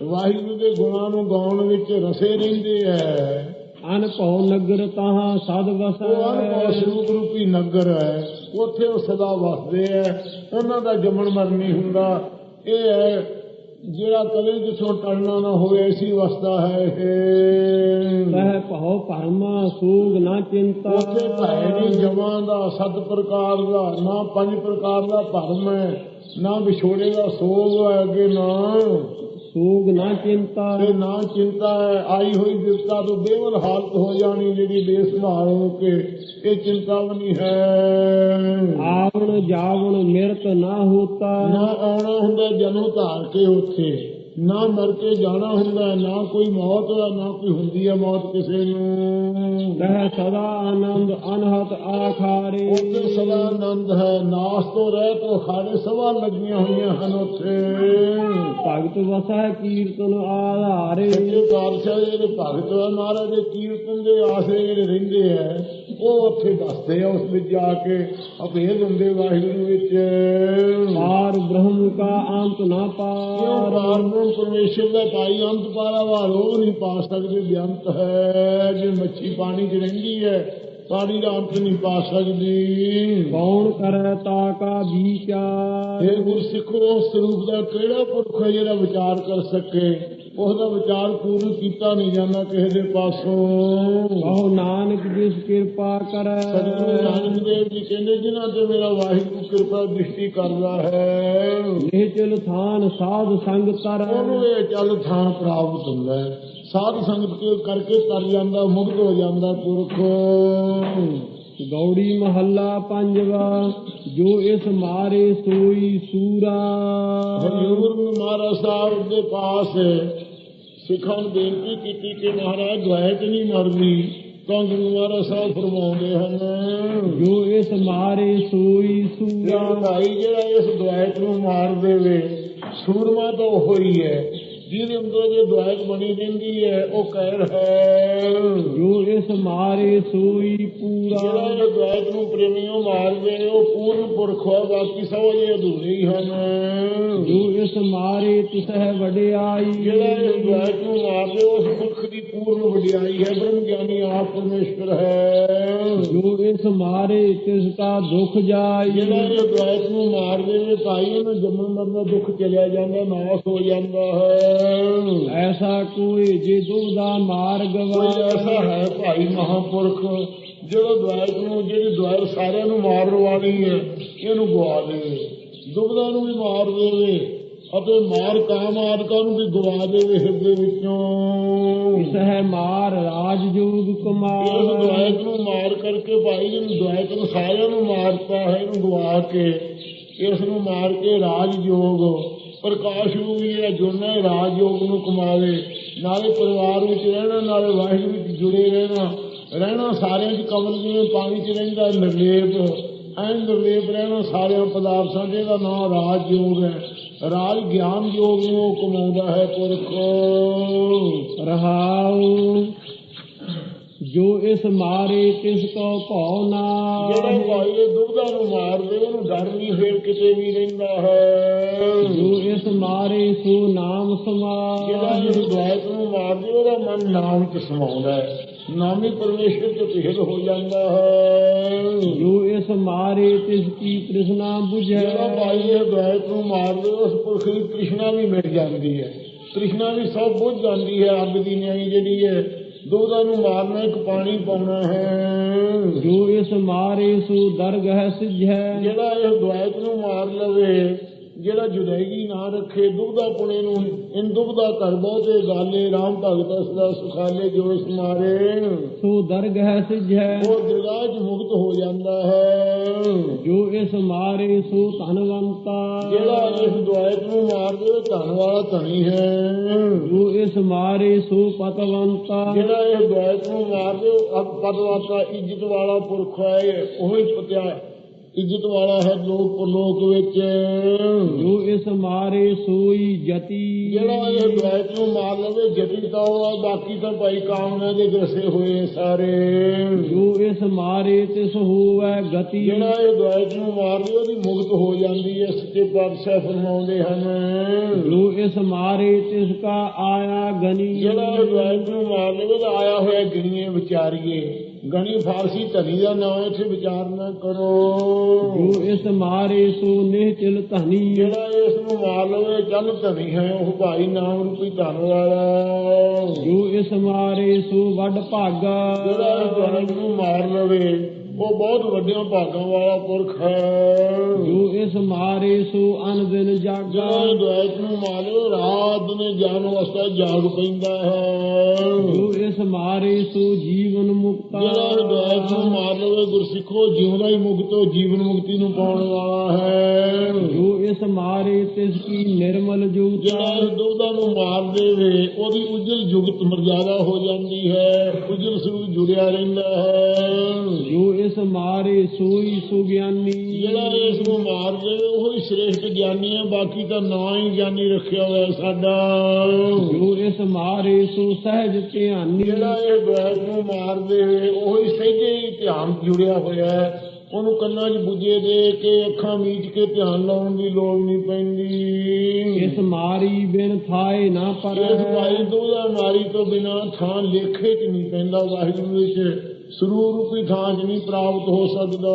ਵਾਹਿਗੁਰੂ ਦੇ ਗੁਣਾਂ ਨੂੰ ਗਾਉਣ ਵਿੱਚ ਰਸੇ ਰਹਿੰਦੇ ਹੈ। ਅਨਭਉ ਨਗਰ ਤਹਾਂ ਸਦ ਉਹ ਅਨੁਭਵ ਵਸੈ ਸਰੂਪ ਰੂਪੀ ਨਗਰ ਹੈ ਉੱਥੇ ਉਹ ਸਦਾ ਵਸਦੇ ਹੈ। ਉਹਨਾਂ ਦਾ ਜੰਮਣ ਮਰਨ ਨਹੀਂ ਹੁੰਦਾ। ਇਹ ਹੈ ਜਿਹੜਾ ਕਦੇ ਜਿਸੋਂ ਟਲਣਾ ਨਾ ਹੋਵੇ ਐਸੀ ਅਵਸਥਾ ਹੈ। ਇਹ ਸਹਿ ਭਉ ਭਰਮ ਸੂਗ ਨਾ ਚਿੰਤਾ। ਉੱਥੇ ਭੈ ਨਹੀਂ ਜਮਾਂ ਦਾ ਸੱਤ ਪ੍ਰਕਾਰ ਦਾ ਨਾ ਪੰਜ ਪ੍ਰਕਾਰ ਦਾ ਭਰਮ ਹੈ ਨਾ ਵਿਛੋੜੇ ਦਾ ਸੋਗ ਹੈ ਅੱਗੇ ਨਾ। ਸੂਗ ਨਾ ਚਿੰਤਾ ਤੇ ਨਾ ਚਿੰਤਾ ਹੈ। ਆਈ ਹੋਈ ਬਿਪਤਾ ਤੋਂ ਬੇਵਲ ਹਾਲਤ ਹੋ ਜਾਣੀ ਜਿਹੜੀ ਬੇਸਹਾਰ ਹੋ ਕੇ ਇਹ ਚਿੰਤਾ ਵੀ ਨਹੀਂ ਹੈ। ਆਵਣ ਜਾਵਣ ਮਿਰਤ ਨਾ ਹੋਤਾ। ਨਾ ਆਉਣਾ ਹੁੰਦਾ ਜਨਮ ਧਾਰ ਕੇ ਉੱਥੇ। ਨਾ ਮਰ ਕੇ ਜਾਣਾ ਹੁੰਦਾ ਨਾ ਕੋਈ ਮੌਤ ਹੈ ਨਾ ਕੋਈ ਹੁੰਦੀ ਹੈ ਮੌਤ ਕਿਸੇ ਨੂੰ। ਸਹਿ ਸਦਾ ਆਨੰਦ ਅਨਹਤ ਆਖਾਰੇ। ਉੱਥੇ ਸਦਾ ਆਨੰਦ ਹੈ ਨਾਸ ਤੋਂ ਰਹਿ ਤੋਂ ਖਾੜੇ ਸਭਾ ਲੱਗੀਆਂ ਹੋਈਆਂ ਹਨ ਉੱਥੇ। ਭਗਤ ਵਸੈ ਕੀਰਤਨ ਆਧਾਰੇ। ਪਾਤਸ਼ਾਹ ਦੇ ਜਿਹੜੇ ਭਗਤ ਹੈ ਮਹਾਰਾਜ ਦੇ ਕੀਰਤਨ ਦੇ ਆਸਰੇ ਜਿਹੜੇ ਰਹਿੰਦੇ ਹੈ ਉਹ ਉੱਥੇ ਦੱਸਦੇ ਆ ਉਸ ਵਿੱਚ ਜਾ ਕੇ ਅਭੇਦ ਹੁੰਦੇ ਵਾਹਿਗੁਰੂ ਵਿੱਚ। ਪਾਰ ਬ੍ਰਹਮ ਕਾ ਅੰਤ ਨਾ ਕਿਉਂ ਪਾਰ ਪਾਰਬ੍ਰਹਮ ਪਰਮੇਸ਼ਰ ਦਾ ਪਾਈ ਅੰਤ ਪਾਰਾਵਾਰ ਉਹ ਨਹੀਂ ਪਾ ਸਕਦੇ ਬੇਅੰਤ ਹੈ। ਜੇ ਮੱਛੀ ਪਾਣੀ 'ਚ ਰਹਿੰਦੀ ਹੈ ਪਾਣੀ ਦਾ ਅੰਤ ਨਹੀਂ ਪਾ ਸਕਦੀ। ਕੌਣ ਕਰੈ ਤਾ ਕਾ ਵਿਚਾਰ ਇਹ ਗੁਰਸਿੱਖੋ ਉਸ ਸਰੂਪ ਦਾ ਕਿਹੜਾ ਪੁਰਖ ਹੈ ਜਿਹੜਾ ਵਿਚਾਰ ਕਰ ਸਕੇ? ਉਸ ਦਾ ਵਿਚਾਰ ਪੂਰਨ ਕੀਤਾ ਨਹੀਂ ਜਾਂਦਾ ਕਿਸੇ ਦੇ ਪਾਸੋਂ। ਕਹੋ ਨਾਨਕ ਜਿਸ ਕਿਰਪਾ ਕਰੈ। ਸਤਿਗੁਰੂ ਨਾਨਕ ਦੇਵ ਜੀ ਕਹਿੰਦੇ ਜਿਨ੍ਹਾਂ ਤੇ ਮੇਰਾ ਵਾਹਿਗੁਰੂ ਕਿਰਪਾ ਦ੍ਰਿਸ਼ਟੀ ਕਰਦਾ ਹੈ ਨਿਹਚਲ ਥਾਨ ਸਾਧ ਸੰਗ ਤਰ ਉਹਨੂੰ ਇਹ ਚੱਲ ਥਾਂ ਪ੍ਰਾਪਤ ਹੁੰਦਾ ਹੈ। ਸਾਧ ਸੰਗਤ ਕਰਕੇ ਕਰ ਜਾਂਦਾ ਮੁਕਤ ਹੋ ਜਾਂਦਾ ਪੁਰਖ। ਗੌੜੀ ਮਹੱਲਾ ਪੰਜਵਾ ਜੋ ਇਸ ਮਾਰੇ ਸੋਈ ਸੂਰਾ। ਹਰਿਊਰ ਮਹਾਰਾਜ ਸਾਹਿਬ ਦੇ ਪਾਸ ਸਿੱਖਾਂ ਨੂੰ ਬੇਨਤੀ ਕੀਤੀ ਕਿ ਮਹਾਰਾਜ ਦੁਆਇਤ ਨਹੀਂ ਮਰਦੀ ਤਾਂ ਗੁਰੂ ਮਹਾਰਾਜ ਸਾਹਿਬ ਫਰਮਾਉਂਦੇ ਹਨ। ਜੋ ਇਸ ਮਾਰੇ ਸੋਈ ਸੂਰਾ। ਭਾਈ ਜਿਹੜਾ ਇਸ ਦੁਆਇਤ ਨੂੰ ਮਾਰ ਦੇਵੇ ਸੂਰਮਾ ਤਾਂ ਉਹ ਹੀ ਹੈ। ਜਿਹਦੇ ਅੰਦਰ ਜੇ ਦੁਆਇਤ ਬਣੀ ਰਹਿੰਦੀ ਹੈ ਉਹ ਕਹਿਰ ਹੈ। ਜੋ ਇਸ ਮਾਰੇ ਸੋਈ ਜਿਹੜਾ ਪੂਰਾ ਇਹ ਦੁਆਇਤ ਨੂੰ ਪ੍ਰੇਮੀਓ ਮਾਰਦੇ ਨੇ ਉਹ ਪੂਰਨ ਪੁਰਖ ਹੈ ਬਾਕੀ ਸਭ ਇਹ ਅਧੂਰੇ ਹੀ ਹਨ। ਜੋ ਇਸ ਮਾਰੇ ਤਿਸਹਿ ਵਡਿਆਈ। ਜਿਹੜਾ ਇਹ ਦੁਆਇਤ ਨੂੰ ਮਾਰਦੇ ਉਸ ਪੁਰਖ ਦੀ ਪੂਰਨ ਵਡਿਆਈ ਹੈ ਬ੍ਰਹਮ ਗਿਆਨੀ ਆਪ ਪਰਮੇਸ਼ਵਰ ਹੈ। ਜੋ ਇਸ ਮਾਰੇ ਤਿਸ ਕਾ ਦੁਖ ਜਾਈ। ਜਿਹੜਾ ਇਹ ਦੁਆਇਤ ਨੂੰ ਮਾਰਦੇ ਨੇ ਭਾਈ ਉਹਨੂੰ ਜੰਮਣ ਮਰਨ ਦਾ ਦੁੱਖ ਚਲਿਆ ਜਾਂਦਾ ਨਾਸ ਹੋ ਜਾਂਦਾ ਹੈ। ਐਸਾ ਕੋਈ ਜੇ ਦੁਬਦਾ ਮਾਰਗ ਕੋਈ ਐਸਾ ਹੈ ਭਾਈ ਮਹਾਪੁਰਖ ਜਿਹੜਾ ਦੁਆਇਤ ਨੂੰ ਜਿਹੜੀ ਦੁਆਇਤ ਸਾਰਿਆਂ ਨੂੰ ਮਾਰਨ ਵਾਲੀ ਹੈ ਇਹਨੂੰ ਗਵਾ ਦੇਵੇ। ਦੁਬਦਾ ਨੂੰ ਵੀ ਮਾਰ ਦੇਵੇ ਅਤੇ ਮਾਰ ਕਾਮਾਰਕਾਂ ਨੂੰ ਵੀ ਗਵਾ ਦੇਵੇ ਹਿਰਦੇ ਵਿੱਚੋਂ। ਸਹਿ ਮਾਰ ਰਾਜਯੋਗ ਇਸ ਕੁਮਾਰ ਦੁਆਇਤ ਨੂੰ ਮਾਰ ਕਰਕੇ ਭਾਈ ਜਿਹਨੂੰ ਦੁਆਇਤ ਨੂੰ ਸਾਰਿਆਂ ਨੂੰ ਮਾਰਤਾ ਹੈ ਇਹਨੂੰ ਗਵਾ ਕੇ ਇਸ ਨੂੰ ਮਾਰ ਕੇ ਰਾਜ ਯੋਗ ਪ੍ਰਕਾਸ਼ ਨੂੰ ਵੀ ਜਿਹੜਾ ਜੁੜਨਾ ਹੈ ਰਾਜ ਨੂੰ ਕਮਾਵੇ ਨਾਲੇ ਪਰਿਵਾਰ ਵਿੱਚ ਰਹਿਣਾ, ਨਾਲੇ ਵਾਹਿਗੁਰੂ ਵਿੱਚ ਜੁੜੇ ਰਹਿਣਾ। ਰਹਿਣਾ ਸਾਰਿਆਂ 'ਚ ਕਮਲ ਜਿਵੇਂ ਪਾਣੀ 'ਚ ਰਹਿੰਦਾ ਨਿਰਲੇਪ। ਐਨ ਨਿਰਲੇਪ ਰਹਿਣਾ ਸਾਰਿਆਂ ਪਦਾਰਥਾਂ ਦੇ ਦਾ ਨਾਮ ਰਾਜਯੋਗ ਹੈ। ਰਾਜ ਗਿਆਨ ਯੋਗ ਨੂੰ ਕਮਾਉਂਦਾ ਹੈ ਪੁਰਖ। ਰਹਾਉ। ਜੋ ਇਸ ਮਾਰੇ ਤਿਸ ਕੋ ਭਉ ਜਿਹੜਾ ਨਾ ਭਾਈ ਇਹ ਦੁਬਦਾ ਨੂੰ ਮਾਰਦੇ ਉਹਨੂੰ ਡਰ ਨਹੀਂ ਫੇਰ ਕਿਤੇ ਵੀ ਰਹਿੰਦਾ ਹੈ। ਜੋ ਇਸ ਮਾਰੇ ਸੋ ਨਾਮ ਜਿਹੜਾ ਸਮਾਰ ਇਸ ਦੁਆਇਤ ਨੂੰ ਮਾਰਦੇ ਉਹਦਾ ਮਨ ਨਾਮ ਚ ਸਮਾਉਂਦਾ ਹੈ। ਨਾਮੀ ਪਰਮੇਸ਼ਰ ਚ ਭੇਦ ਹੋ ਜਾਂਦਾ ਹੈ। ਜੋ ਇਸ ਮਾਰੇ ਤਿਸ ਕੀ ਤ੍ਰਿਸ਼ਨਾ ਜਿਹੜਾ ਭਾਈ ਇਹ ਦੁਆਇਤ ਨੂੰ ਮਾਰਦੇ ਉਸ ਪੁਰਖ ਦੀ ਤ੍ਰਿਸ਼ਨਾ ਵੀ ਮਿਟ ਜਾਂਦੀ ਹੈ। ਤ੍ਰਿਸ਼ਨਾ ਵੀ ਸਭ ਬੁੱਝ ਜਾਂਦੀ ਹੈ ਅੱਗ ਦੀ ਨਿਆਈ ਜਿਹੜੀ ਹੈ। ਦੁਬਦਾ ਨੂੰ ਮਾਰਨਾ ਇੱਕ ਪਾਣੀ ਪਾਉਣਾ ਹੈ। ਜੋ ਇਸ ਮਾਰੇ ਸੋ ਦਰਗਹ ਸਿਝੈ ਜਿਹੜਾ ਇਹ ਦੁਆਇਤ ਨੂੰ ਮਾਰ ਲਵੇ ਜਿਹੜਾ ਜੁਦਾਈ ਨਾ ਰੱਖੇ ਦੁਬਦਾ ਪੁਣੇ ਨੂੰ ਇਨ ਦੁਬਦਾ ਕਰ ਬਹੁਤੇ ਗਾਲੇ RAM ਭਗਤ ਸਦਾ ਸੁਖਾਲੇ ਜੋ ਇਸ ਮਾਰੇ ਸੋ ਦਰਗਹ ਸਿਝੈ। ਉਹ ਦਰਗਾਹ 'ਚ ਮੁਕਤ ਹੋ ਜਾਂਦਾ ਹੈ। ਜੋ ਇਸ ਮਾਰੇ ਸੋ ਧਨਵੰਤਾ ਜਿਹੜਾ ਇਸ ਦੁਆਇਤ ਨੂੰ ਮਾਰਦੇ ਉਹ ਧਨ ਵਾਲਾ ਧਨੀ ਹੈ। ਜੋ ਇਸ ਮਾਰੇ ਸੋ ਪਤਵੰਤਾ ਜਿਹੜਾ ਇਹ ਦੁਆਇਤ ਨੂੰ ਮਾਰਦੇ ਉਹ ਅਬ ਪਦਵਾਤਾ ਇੱਜ਼ਤ ਵਾਲਾ ਪੁਰਖ ਹੈ। ਉਹ ਹੀ ਪਤਿਆ ਇੱਜ਼ਤ ਵਾਲਾ ਹੈ ਲੋਕ ਪਰਲੋਕ ਵਿੱਚ। ਜੋ ਇਸ ਮਾਰੇ ਸੋਈ ਜਤੀ। ਜਿਹੜਾ ਇਹ ਦੁਆਇਤ ਨੂੰ ਮਾਰ ਲਵੇ ਜਤੀ ਤਾਂ ਉਹ ਬਾਕੀ ਤਾਂ ਭਾਈ ਕਾਮਨਾ ਦੇ ਗਰਸੇ ਹੋਏ ਸਾਰੇ। ਜੋ ਇਸ ਮਾਰੇ ਤਿਸ ਹੋਵੈ ਗਤੀ। ਜਿਹੜਾ ਇਹ ਦੁਆਇਤ ਨੂੰ ਮਾਰਦੇ ਉਹਦੀ ਮੁਕਤ ਹੋ ਜਾਂਦੀ ਹੈ ਸੱਚੇ ਪਾਤਸ਼ਾਹ ਫਰਮਾਉਂਦੇ ਹਨ। ਜੋ ਇਸ ਮਾਰੇ ਤਿਸ ਕਾ ਆਇਆ ਗਨੀ। ਜਿਹੜਾ ਇਹ ਦੁਆਇਤ ਨੂੰ ਮਾਰ ਲਵੇ ਤਾਂ ਆਇਆ ਹੋਇਆ ਗਿਣੀਏ ਵਿਚਾਰੀਏ। ਗਣੀ ਫਾਰਸੀ ਧਨੀ ਦਾ ਨਾਮ ਇੱਥੇ ਵਿਚਾਰ ਨਾ ਕਰੋ। ਜੋ ਇਸ ਮਾਰੇ ਸੋ ਨਿਹਚਲ ਧਨੀ। ਜਿਹੜਾ ਇਸ ਨੂੰ ਮਾਰ ਲਵੇ ਚੱਲ ਧਨੀ ਹੈ ਉਹ ਭਾਈ ਨਾਮ ਰੂਪੀ ਧਨ ਵਾਲਾ। ਜੋ ਇਸ ਮਾਰੇ ਸੋ ਵੱਡ ਭਾਗਾ। ਜਿਹੜਾ ਇਸ ਦੁਆਇਤ ਨੂੰ ਮਾਰ ਲਵੇ ਉਹ ਬਹੁਤ ਵੱਡਿਆਂ ਭਾਗਾਂ ਵਾਲਾ ਪੁਰਖ ਹੈ। ਜੋ ਇਸ ਮਾਰੇ ਸੋ ਅਨ ਦਿਨ ਜਾਗਾ ਦੁਆਇਤ ਨੂੰ ਮਾਰ ਰਾਤ ਨੇ ਜਾਣ ਵਾਸਤੇ ਜਾਗ ਪੈਂਦਾ ਹੈ। ਜੋ ਇਸ ਮਾਰੇ ਸੋ ਜੀਵਨ ਮੁਕਤਾ। ਜਿਹੜਾ ਦੁਆਇਤ ਨੂੰ ਮਾਰ ਲਵੇ ਗੁਰਸਿੱਖੋ ਜਿਉਂਦਾ ਹੀ ਮੁਕਤੋ ਜੀਵਨ ਮੁਕਤੀ ਨੂੰ ਪਾਉਣ ਵਾਲਾ ਹੈ। ਜੋ ਇਸ ਮਾਰੇ ਤਿਸ ਕੀ ਨਿਰਮਲ ਜੋਤ ਜਿਹੜਾ ਦੁਬਦਾ ਨੂੰ ਮਾਰ ਦੇਵੇ ਉਹਦੀ ਉਜਲ ਜੁਗਤ ਮਰਜ਼ਾਦਾ ਹੋ ਜਾਂਦੀ ਹੈ। ਉਜਲ ਸਰੂਪ ਜੁੜਿਆ ਰਹਿੰਦਾ ਹੈ। ਜੋ ਇਸ ਮਾਰੇ ਸੋਈ ਸੁਗਿਆਨੀ। ਜਿਹੜਾ ਇਸ ਨੂੰ ਮਾਰ ਦੇਵੇ ਉਹ ਹੀ ਸ੍ਰੇਸ਼ਟ ਗਿਆਨੀ ਹੈ ਬਾਕੀ ਤਾਂ ਨਾਂ ਹੀ ਗਿਆਨੀ ਰੱਖਿਆ ਹੋਇਆ ਸਾਡਾ। ਜੋ ਇਸ ਮਾਰੇ ਸੋ ਸਹਿਜ ਧਿਆਨੀ। ਜਿਹੜਾ ਇਹ ਦੁਆਇਤ ਨੂੰ ਮਾਰ ਦੇਵੇ ਉਹ ਹੀ ਸਹਿਜੇ ਹੀ ਧਿਆਨ ਜੁੜਿਆ ਹੋਇਆ ਹੈ। ਉਹਨੂੰ ਕੰਨਾਂ 'ਚ ਬੁੱਝੇ ਦੇ ਕੇ ਅੱਖਾਂ ਮੀਚ ਕੇ ਧਿਆਨ ਲਾਉਣ ਦੀ ਲੋੜ ਨਹੀਂ ਪੈਂਦੀ। ਇਸ ਮਾਰੀ ਬਿਨ ਥਾਏ ਨਾ ਪਰ ਇਸ ਦੁਬਦਾ ਮਾਰੀ ਤੋਂ ਬਿਨਾ ਥਾਂ ਲੇਖੇ 'ਚ ਨਹੀਂ ਪੈਂਦਾ ਵਾਹਿਗੁਰੂ ਵਿੱਚ 'ਚ ਨਹੀਂ ਪ੍ਰਾਪਤ ਹੋ ਸਕਦਾ।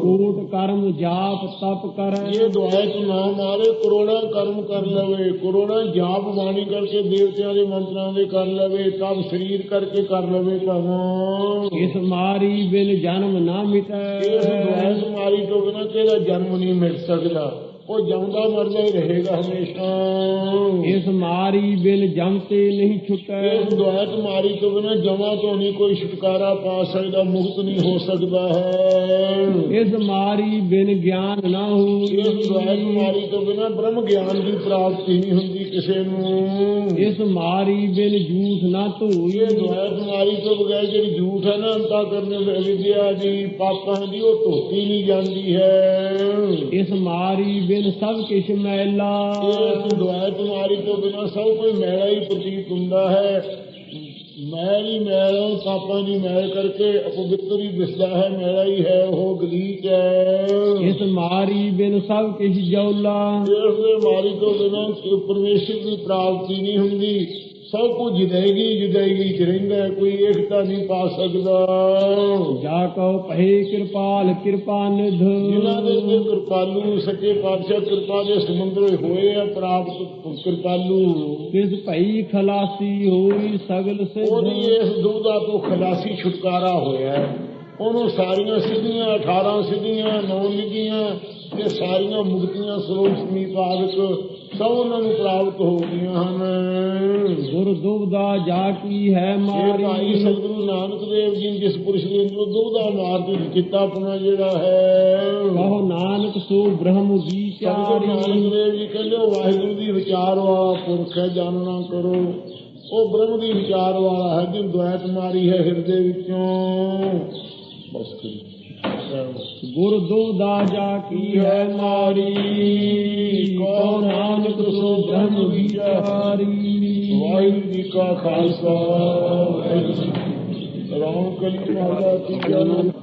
ਕੋਟ ਕਰਮ ਜਾਪ ਤਪ ਕਰ। ਇਹ ਦੁਆਇਤ ਨਾ ਮਾਰੇ ਕਰੋੜਾ ਕਰਮ ਕਰ ਲਵੇ ਕਰੋੜਾ ਜਾਪ ਬਾਣੀ ਕਰਕੇ ਦੇਵਤਿਆਂ ਦੇ ਮੰਤਰਾਂ ਦੇ ਕਰ ਲਵੇ ਤਬ ਸਰੀਰ ਕਰਕੇ ਕਰ ਲਵੇ ਭਾਵਾਂ। ਇਸ ਮਾਰੀ ਬਿਨ ਜਨਮ ਨਾ ਮਿਟੈ। ਇਸ ਦੁਆਇਤ ਮਾਰੀ ਤੋਂ ਬਿਨਾ ਕਿਹਦਾ ਜਨਮ ਨਹੀਂ ਮਿਲ ਸਕਦਾ। ਉਹ ਜਿਉਂਦਾ ਮਰਦਾ ਹੀ ਰਹੇਗਾ ਹਮੇਸ਼ਾ। ਇਸ ਮਾਰੀ ਬਿਨ ਜਮ ਤੇ ਨਹੀਂ ਛੁਟੈ ਇਸ ਦੁਆਇਤ ਮਾਰੀ ਤੋਂ ਬਿਨਾ ਜਮਾ ਤੋਂ ਨਹੀਂ ਕੋਈ ਛੁਟਕਾਰਾ ਪਾ ਸਕਦਾ ਮੁਕਤ ਨਹੀਂ ਹੋ ਸਕਦਾ ਹੈ। ਇਸ ਮਾਰੀ ਬਿਨ ਗਿਆਨ ਨਾ ਇਸ ਦੁਆਇਤ ਹੋਈ ਮਾਰੀ ਤੋਂ ਬਿਨਾ ਬ੍ਰਹਮ ਗਿਆਨ ਦੀ ਪ੍ਰਾਪਤੀ ਨਹੀਂ ਹੁੰਦੀ ਕਿਸੇ ਨੂੰ। ਇਸ ਮਾਰੀ ਬਿਨ ਜੂਠ ਨਾ ਧੋਈ ਇਹ ਦੁਆਇਤ ਮਾਰੀ ਤੋਂ ਬਗੈਰ ਜਿਹੜੀ ਝੂਠ ਹੈ ਨਾ ਅੰਤਾ ਕਰਨ ਵਿਦਿਆ ਦੀ ਪਾਪਾਂ ਦੀ ਉਹ ਧੋਤੀ ਨਹੀਂ ਜਾਂਦੀ ਹੈ। ਇਸ ਮਾਰੀ ਬਿਨ ਸਭ ਕਿਛ ਮੈਲਾ। ਇਸ ਦੁਆਇ ਤੁਮਾਰੀ ਤੋਂ ਬਿਨਾ ਸਭ ਕੋਈ ਮੈਲਾ ਹੀ ਪ੍ਰਤੀਤ ਹੁੰਦਾ ਹੈ। ਮੈਲ ਹੀ ਮੈਲ ਪਾਪਾਂ ਦੀ ਮੈਲ ਕਰਕੇ ਅਪਵਿੱਤਰ ਹੀ ਦਿਸਦਾ ਹੈ। ਮੈਲਾ ਹੀ ਹੈ ਉਹ ਗਲੀਚ ਹੈ। ਇਸ ਮਾਰੀ ਬਿਨ ਸਭ ਕਿਛ ਜੌਲਾ ਇਸ ਮਾਰੀ ਤੋਂ ਬਿਨਾਂ ਪਰਮੇਸ਼ਰ ਦੀ ਪ੍ਰਾਪਤੀ ਨਹੀਂ ਹੁੰਦੀ। ਸਭ ਕੁਝ ਜੁਦਾਈਗੀ ਜੁਦਾਈਗੀ ਚ ਰਹਿੰਦਾ ਕੋਈ ਏਕਤਾ ਨਹੀਂ ਪਾ ਸਕਦਾ। ਜਾ ਕਉ ਪਹਿ ਕਿਰਪਾਲ ਕਿਰਪਾ ਨਿਧ। ਜਿਨ੍ਹਾਂ ਦੇ ਉੱਤੇ ਕਿਰਪਾਲੂ ਸੱਚੇ ਪਾਤਸ਼ਾਹ ਕਿਰਪਾ ਦੇ ਸਮੁੰਦਰ ਹੋਏ ਆ ਪ੍ਰਾਪਤ ਕਿਰਪਾਲੂ। ਕਿਸ ਭਈ ਖਲਾਸੀ ਹੋਈ ਸਗਲ ਉਹਦੀ ਸਿਧ ਇਸ ਦੁਬਦਾ ਤੋਂ ਖਲਾਸੀ ਛੁਟਕਾਰਾ ਹੋਇਆ। ਉਹਨੂੰ ਸਾਰੀਆਂ ਸਿੱਧੀਆਂ 18 ਸਿੱਧੀਆਂ ਨੌ ਨਿੱਧੀਆਂ ਤੇ ਸਾਰੀਆਂ ਮੁਕਤੀਆਂ ਸਰੋਜ ਸਮੀਪ ਆਦਿਕ ਸਭ ਉਹਨਾਂ ਨੂੰ ਪ੍ਰਾਪਤ ਹੋ ਗਈਆਂ ਹਨ। ਗੁਰ ਦੁਬਦਾ ਜਾ ਕੀ ਹੈ ਇਹ ਭਾਈ ਮਾਰੀ ਸਤਿਗੁਰੂ ਨਾਨਕ ਦੇਵ ਜੀ ਨੇ ਜਿਸ ਪੁਰਸ਼ ਦੇ ਅੰਦਰੋਂ ਦੁਬਦਾ ਮਾਰ ਕੇ ਕੀਤਾ ਆਪਣਾ ਜਿਹੜਾ ਹੈ। ਕਹੋ ਨਾਨਕ ਸੋ ਬ੍ਰਹਮ ਸਤਿਗੁਰੂ ਵਿਚਾਰੀ ਨਾਨਕ ਦੇਵ ਜੀ ਕਹਿੰਦੇ ਉਹ ਵਾਹਿਗੁਰੂ ਦੀ ਵਿਚਾਰ ਵਾਲਾ ਪੁਰਖ ਹੈ ਜਾਣਨਾ ਕਰੋ। ਉਹ ਬ੍ਰਹਮ ਦੀ ਵਿਚਾਰ ਵਾਲਾ ਹੈ ਜਿਨ ਦੁਆਇਤ ਮਾਰੀ ਹੈ ਹਿਰਦੇ ਵਿੱਚੋਂ। ਬਸ ਕਰੀ ਗੁਰ ਦੁਬਦਾ ਕੀ ਹੈ ਮਾਰੀ? ਕਹੋ ਨਾਨਕ ਸੋ ਬ੍ਰਹਮ ਵਿਚਾਰੀ? ਵਾਹਿਗੁਰੂ ਜੀ ਕਾ ਖਾਲਸਾ। ਵਾਹਿਗੁਰੂ ਜੀ ਰਾਮ ਕਲੀ ਮਹਾਰਾਜ ਕੀ